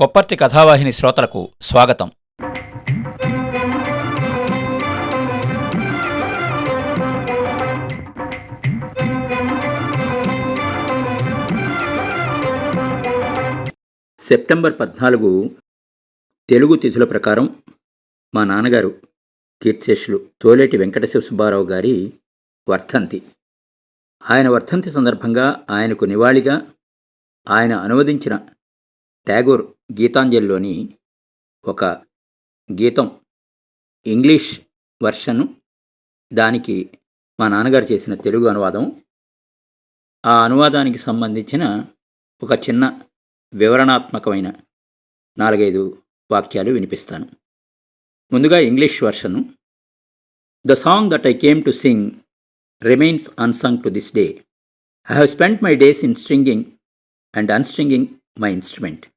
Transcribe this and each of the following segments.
కొప్పర్తి కథావాహిని శ్రోతలకు స్వాగతం. సెప్టెంబర్ పద్నాలుగు తెలుగు తిథుల ప్రకారం మా నాన్నగారు కీర్తిశేషులు తోలేటి వెంకటశివ సుబ్బారావు గారి వర్ధంతి. ఆయన వర్ధంతి సందర్భంగా ఆయనకు నివాళిగా ఆయన అనువదించిన ట్యాగోర్ గీతాంజలిలోని ఒక గీతం ఇంగ్లీష్ వర్షను దానికి మా నాన్నగారు చేసిన తెలుగు అనువాదం. ఆ అనువాదానికి సంబంధించిన ఒక చిన్న వివరణాత్మకమైన నాలుగైదు వాక్యాలు వినిపిస్తాను. ముందుగా English వర్షను. The song that I came to sing remains unsung to this day. I have spend my days in stringing and unstringing my instrument.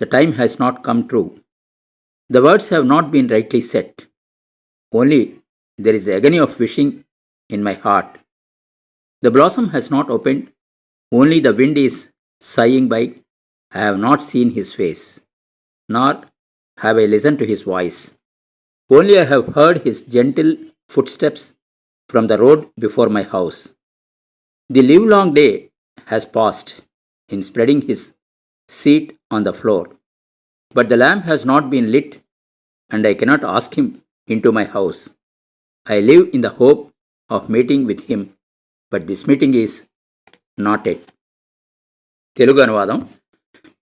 The time has not come true. The words have not been rightly set. Only there is the agony of wishing in my heart. The blossom has not opened, only the wind is sighing by. I have not seen his face, nor have I listened to his voice. Only I have heard his gentle footsteps from the road before my house. The livelong day has passed in spreading his seat on the floor, but the lamp has not been lit, and I cannot ask him into my house. I live in the hope of meeting with him but this meeting is not at Telugu అనువాదం.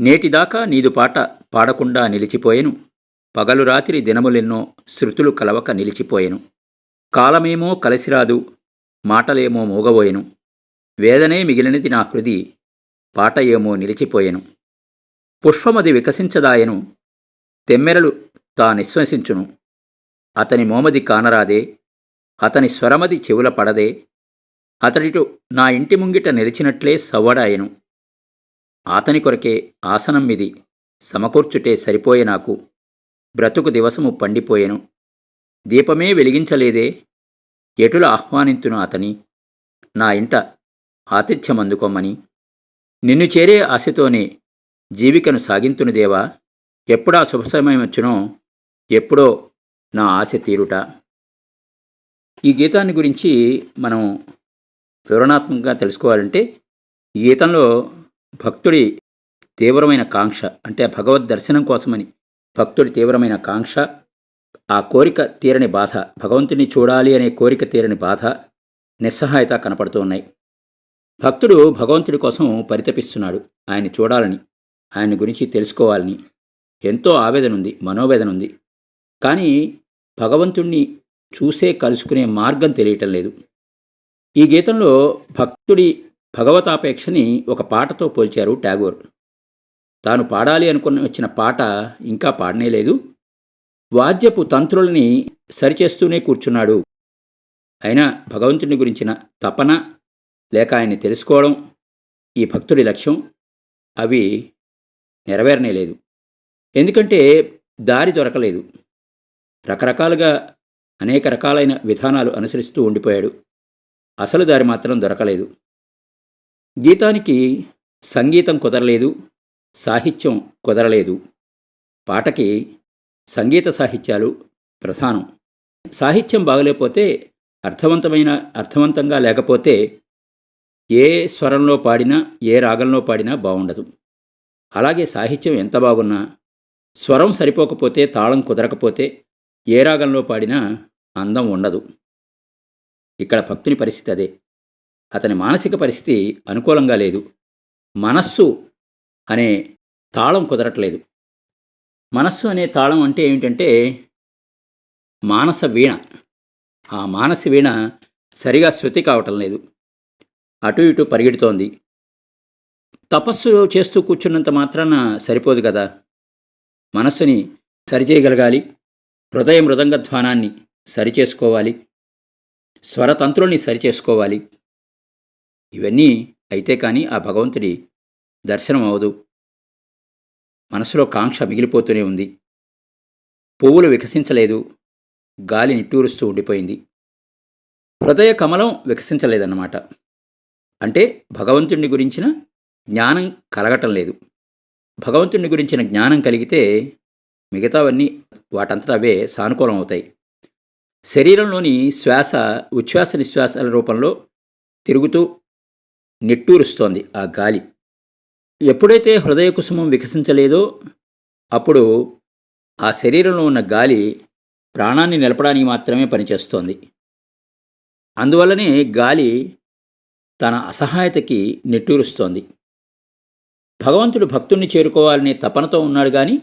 నేటిదాకా నీదు పాట పాడకుండా నిలిచిపోయెను. పగలు రాత్రి దినములెన్నో శృతులు కలవక నిలిచిపోయెను. కాలమేమో కలిసిరాదు మాటలేమో మూగబోయెను. వేదనే మిగిలినది నా హృది పాట ఏమో నిలిచిపోయెను. పుష్పమది వికసించదాయను. తెమ్మెరలు తా నిశ్వసించును అతని మోమది కానరాదే. అతని స్వరమది చెవుల పడదే. అతడిటు నా ఇంటి ముంగిట నిలిచినట్లే సవ్వడాయను. అతని కొరకే ఆసనం మిది సమకూర్చుటే సరిపోయే నాకు. బ్రతుకు దివసము పండిపోయెను. దీపమే వెలిగించలేదే. ఎటుల ఆహ్వానింతును అతని? నా ఇంట ఆతిథ్యమందుకోమని నిన్ను చేరే ఆశతోనే జీవికను సాగింతును దేవా ఎప్పుడా శుభ సమయం వచ్చునో ఎప్పుడో నా ఆశ తీరుట. ఈ గీతాన్ని గురించి మనం వివరణాత్మకంగా తెలుసుకోవాలంటే ఈ గీతంలో భక్తుడి తీవ్రమైన కాంక్ష అంటే భగవద్ దర్శనం కోసమని భక్తుడి తీవ్రమైన కాంక్ష ఆ కోరిక తీరని బాధ భగవంతుని చూడాలి అనే కోరిక తీరని బాధ నిస్సహాయత కనపడుతూ ఉన్నాయి. భక్తుడు భగవంతుడి కోసం పరితపిస్తున్నాడు ఆయన చూడాలని. ఆయన గురించి తెలుసుకోవాలని. ఎంతో ఆవేదన ఉంది మనోవేదన ఉంది కానీ భగవంతుణ్ణి చూసే కలుసుకునే మార్గం తెలియటం లేదు. ఈ గీతంలో భక్తుడి భగవతాపేక్షని ఒక పాటతో పోల్చారు ట్యాగోర్ తాను పాడాలి అనుకుని వచ్చిన పాట ఇంకా పాడనే లేదు. వాద్యపు తంత్రులని సరిచేస్తూనే కూర్చున్నాడు. అయినా భగవంతుని గురించిన తపన లేక ఆయన్ని తెలుసుకోవడం ఈ భక్తుడి లక్ష్యం. అవి నెరవేరనే లేదు ఎందుకంటే దారి దొరకలేదు. రకరకాలుగా అనేక రకాలైన విధానాలు అనుసరిస్తూ ఉండిపోయాడు. అసలు దారి మాత్రం దొరకలేదు. గీతానికి సంగీతం కుదరలేదు సాహిత్యం కుదరలేదు. పాటకి సంగీత సాహిత్యాలు ప్రధానం. సాహిత్యం బాగలేకపోతే అర్థవంతమైన అర్థవంతంగా లేకపోతే ఏ స్వరంలో పాడినా ఏ రాగంలో పాడినా బాగుండదు. అలాగే సాహిత్యం ఎంత బాగున్నా స్వరం సరిపోకపోతే తాళం కుదరకపోతే ఏ రాగంలో పాడినా అందం ఉండదు. ఇక్కడ భక్తుని పరిస్థితి అదే. అతని మానసిక పరిస్థితి అనుకూలంగా లేదు. మనస్సు అనే తాళం కుదరట్లేదు. మనస్సు అనే తాళం అంటే ఏమిటంటే మానస వీణ. ఆ మానస వీణ సరిగా శృతి కావటం లేదు. అటు ఇటు పరిగెడుతోంది. తపస్సు చేస్తూ కూర్చున్నంత మాత్రాన సరిపోదు కదా. మనస్సుని సరిచేయగలగాలి. హృదయ మృదంగధ్వానాన్ని సరిచేసుకోవాలి. స్వరతంత్రుల్ని సరిచేసుకోవాలి. ఇవన్నీ అయితే కానీ ఆ భగవంతుడి దర్శనం అవదు మనసులో కాంక్ష మిగిలిపోతూనే ఉంది. పువ్వులు వికసించలేదు. గాలి నిట్టూరుస్తూ ఉండిపోయింది. హృదయ కమలం వికసించలేదన్నమాట. అంటే భగవంతుడిని గురించిన జ్ఞానం కలగటం లేదు. భగవంతుని గురించిన జ్ఞానం కలిగితే మిగతావన్నీ వాటంతట అవే సానుకూలం అవుతాయి శరీరంలోని శ్వాస ఉచ్ఛ్వాస నిశ్వాసాల రూపంలో తిరుగుతూ నిట్టూరుస్తోంది ఆ గాలి. ఎప్పుడైతే హృదయ కుసుమం వికసించలేదో అప్పుడు ఆ శరీరంలో ఉన్న గాలి ప్రాణాన్ని నిలపడానికి మాత్రమే పనిచేస్తోంది. అందువల్లనే గాలి తన అసహాయతకి నిట్టూరుస్తోంది. భగవంతుడు భక్తుణ్ణి చేరుకోవాలనే తపనతో ఉన్నాడు కానీ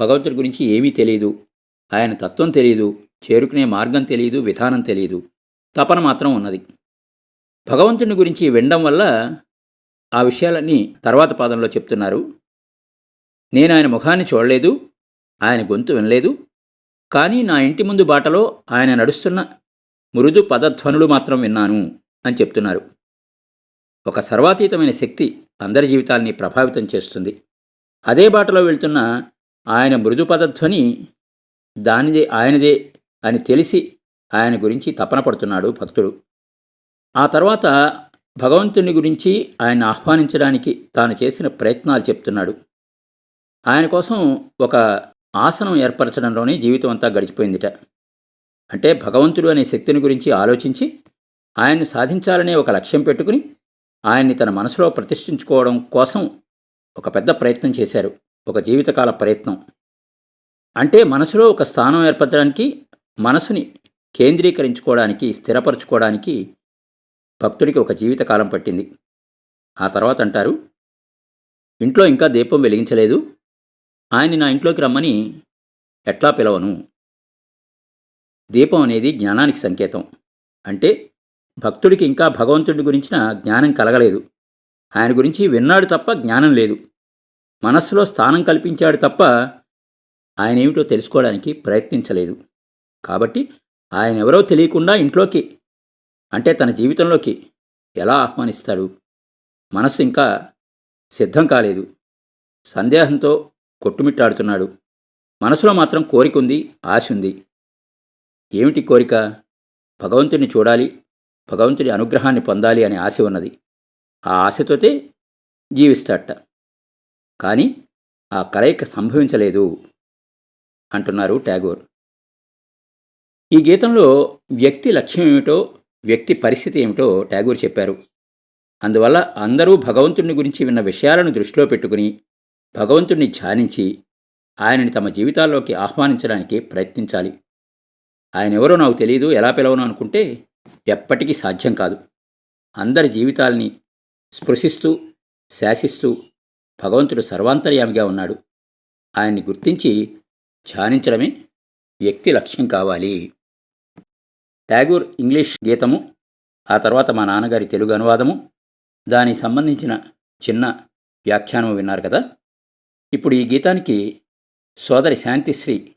భగవంతుడి గురించి ఏమీ తెలియదు ఆయన తత్వం తెలియదు చేరుకునే మార్గం తెలియదు విధానం తెలియదు తపన మాత్రం ఉన్నది. భగవంతుని గురించి వినడం వల్ల ఆ విషయాలన్నీ తర్వాత పాదంలో చెప్తున్నారు. నేను ఆయన ముఖాన్ని చూడలేదు ఆయన గొంతు వినలేదు కానీ నా ఇంటి ముందు బాటలో ఆయన నడుస్తున్న మృదు పదధ్వనులు మాత్రం విన్నాను అని చెప్తున్నారు. ఒక సర్వాతీతమైన శక్తి అందరి జీవితాల్ని ప్రభావితం చేస్తుంది. అదే బాటలో వెళ్తున్న ఆయన మృదు పదధ్వని దానిదే ఆయనదే అని తెలిసి ఆయన గురించి తపన పడుతున్నాడు భక్తుడు. ఆ తర్వాత భగవంతుని గురించి ఆయన ఆహ్వానించడానికి తాను చేసిన ప్రయత్నాలు చెప్తున్నాడు. ఆయన కోసం ఒక ఆసనం ఏర్పరచడంలోనే జీవితం అంతా గడిచిపోయిందిట. అంటే భగవంతుడు అనే శక్తిని గురించి ఆలోచించి ఆయన్ను సాధించాలనే ఒక లక్ష్యం పెట్టుకుని ఆయన్ని తన మనసులో ప్రతిష్ఠించుకోవడం కోసం ఒక పెద్ద ప్రయత్నం చేశారు. ఒక జీవితకాల ప్రయత్నం. అంటే మనసులో ఒక స్థానం ఏర్పరచడానికి మనసుని కేంద్రీకరించుకోవడానికి స్థిరపరచుకోవడానికి భక్తుడికి ఒక జీవితకాలం పట్టింది. ఆ తర్వాత అంటారు ఇంట్లో ఇంకా దీపం వెలిగించలేదు. ఆయన్ని నా ఇంట్లోకి రమ్మని ఎట్లా పిలవను? దీపం అనేది జ్ఞానానికి సంకేతం. అంటే భక్తుడికి ఇంకా భగవంతుడి గురించిన జ్ఞానం కలగలేదు. ఆయన గురించి విన్నాడు తప్ప జ్ఞానం లేదు. మనస్సులో స్థానం కల్పించాడు తప్ప ఆయన ఏమిటో తెలుసుకోవడానికి ప్రయత్నించలేదు. కాబట్టి ఆయన ఎవరో తెలియకుండా ఇంట్లోకి అంటే తన జీవితంలోకి ఎలా ఆహ్వానిస్తాడు? మనస్సు ఇంకా సిద్ధం కాలేదు. సందేహంతో కొట్టుమిట్టాడుతున్నాడు. మనసులో మాత్రం కోరిక ఉంది ఆశ ఉంది ఏమిటి కోరిక? భగవంతుడిని చూడాలి భగవంతుడి అనుగ్రహాన్ని పొందాలి అనే ఆశ ఉన్నది. ఆ ఆశతోటే జీవిస్తాట కానీ ఆ కలయిక సంభవించలేదు అంటున్నారు ట్యాగోర్ ఈ గీతంలో వ్యక్తి లక్ష్యం ఏమిటో వ్యక్తి పరిస్థితి ఏమిటో ట్యాగూర్ చెప్పారు. అందువల్ల అందరూ భగవంతుడిని గురించి విన్న విషయాలను దృష్టిలో పెట్టుకుని భగవంతుడిని ధ్యానించి ఆయనని తమ జీవితాల్లోకి ఆహ్వానించడానికి ప్రయత్నించాలి. ఆయన ఎవరో నాకు తెలియదు ఎలా పిలవను అనుకుంటే ఎప్పటికీ సాధ్యం కాదు. అందరి జీవితాల్ని స్పృశిస్తూ శాసిస్తూ భగవంతుడు సర్వాంతర్యామిగా ఉన్నాడు. ఆయన్ని గుర్తించి ధ్యానించడమే వ్యక్తి లక్ష్యం కావాలి. ట్యాగూర్ ఇంగ్లీష్ గీతము ఆ తర్వాత మా నాన్నగారి తెలుగు అనువాదము దానికి సంబంధించిన చిన్న వ్యాఖ్యానం విన్నారు కదా? ఇప్పుడు ఈ గీతానికి సోదరి శాంతిశ్రీ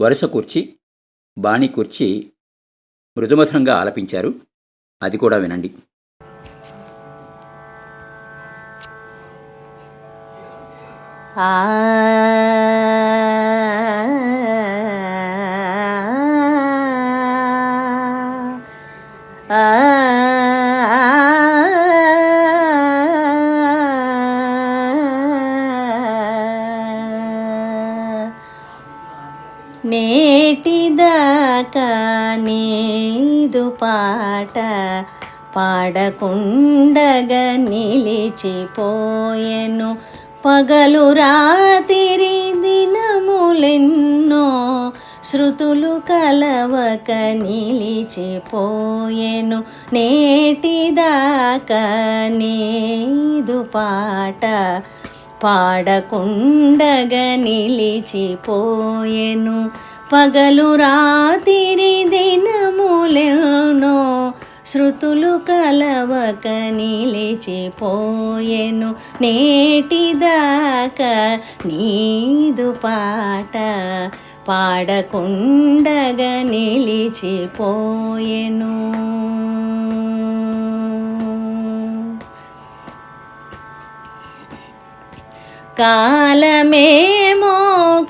వరుస కూర్చి బాణి కూర్చి మృదుమధురంగా ఆలపించారు. అది కూడా వినండి. ఆ పాడకుండగా నిలిచిపోయెను. పగలు రాతిరి దినములెన్నో శృతులు కలవక నిలిచిపోయెను. నేటిదాకా నీదు పాట పాడకుండగా నిలిచిపోయెను. పగలు రాతిరి దినములెన్నో శృతులు కలవక నిలిచిపోయెను నేటిదాకా నీదు పాట పాడకుండగా నిలిచిపోయెను. కాలమేమో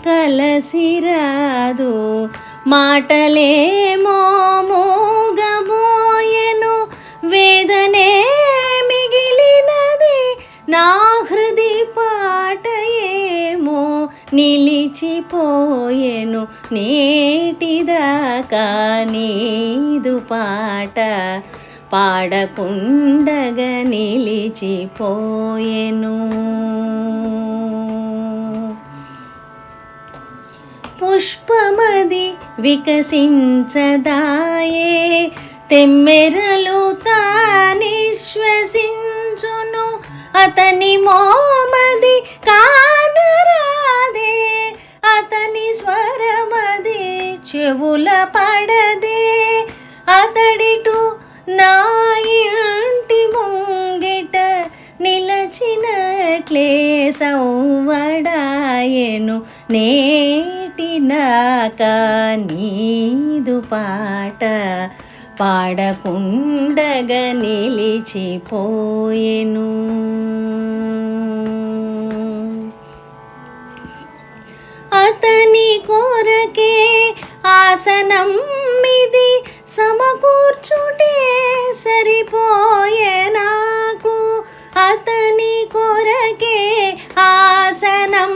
కలసిరాదు మాటలేమో పోయెను నేటిదాకా నీదు పాట పాడకుండగా నిలిచిపోయెను. పుష్పమది వికసించదాయే తెమ్మెరలు తానిశ్వసించును అతని మోమది కానరాదే అతని స్వరమది చెవుల పడదే. అతడిటు నా ఇంటి ముంగిట నిలచినట్లే సౌవడాయను. నేటి నాక నీదు పాట పాడకుండగా నిలిచిపోయెను. అతని కోరకే ఆసనం మిది సమకూర్చుటే సరిపోయే నాకు. అతని కొరకే ఆసనం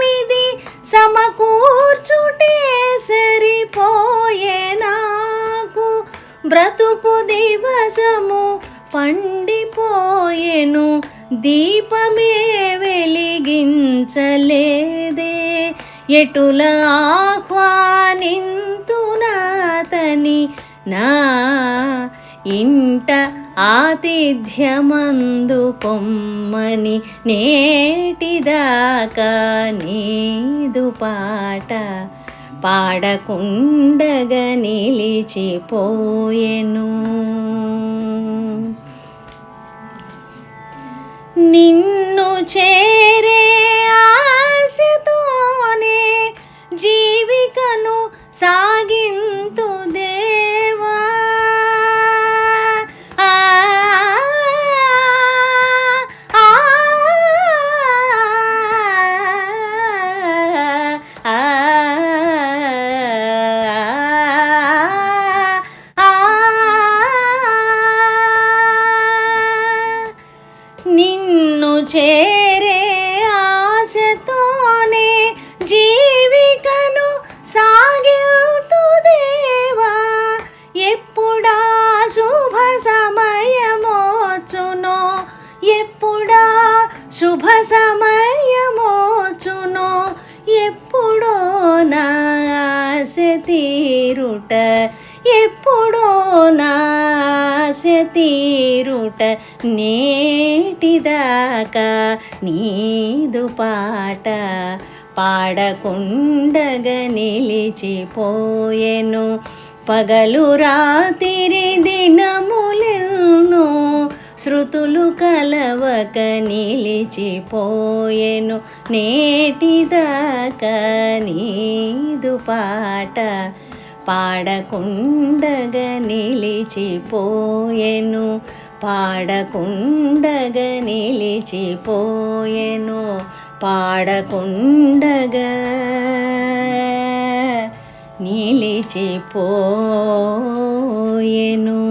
మిది సమకూర్చుటే సరిపోయే నాకు. బ్రతుకు దివసము పండిపోయెను దీపమే వెలిగించలేదే. ఎటుల ఆహ్వానింతునాతని నా ఇంట ఆతిథ్యమందు కొమ్మని నేటిదాకా నీదు పాట పాడకుండగా నిలిచిపోయెను. నిన్ను చేరే ఆ నిన్ను చే ఎప్పుడో నా తీరుట నేటిదాకా నీదు పాట పాడకుండగా నిలిచిపోయెను. పగలు రాతిరి దినములెన్నో శృతులు కలవక నిలిచిపోయెను. నేటిదాకా నీదు పాట పాడకుండగా నిలిచిపోయెను. పాడకుండగా నిలిచిపోయెను. పాడకుండగా నిలిచిపోయెను.